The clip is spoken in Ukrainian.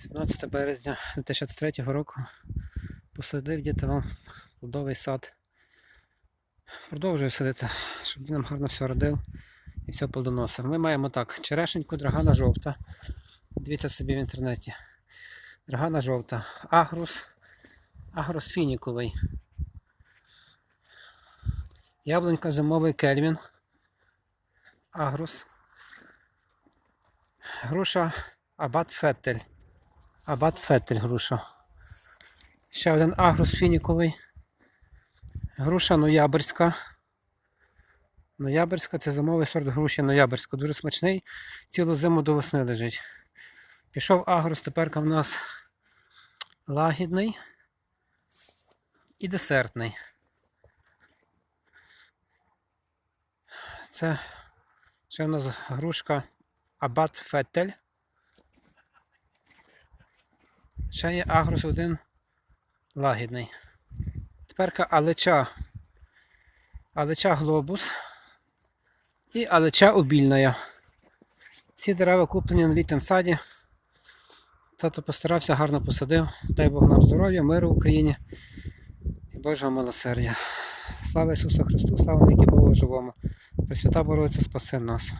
17 березня 2023 року посадив дітей плодовий сад. Продовжую садити, щоб він нам гарно все родив і все плодоносив. Ми маємо так, черешеньку, драгана жовта. Дивіться собі в інтернеті. Драгана жовта. Агрус. Агрус фініковий. Яблунька зимовий кельвін. Агрус. Груша Абат Феттель. Абат Феттель груша. Ще один агрус фініковий. Груша ноябрьська. Ноябрьська це зимовий сорт груші ноябрьська. Дуже смачний. Цілу зиму до весни лежить. Пішов агрус, тепер в нас лагідний і десертний. Це ще в нас грушка Абат Феттель. Ще є агрус один лагідний. Тепер алеча. Алеча глобус і алеча обільна. Ці дерева куплені на літнім саді. Тато постарався, гарно посадив. Дай Бог нам здоров'я, миру в Україні і Божого милосердя. Слава Ісусу Христу, слава навіки Богу живому. Пресвята Богородиця спаси нас.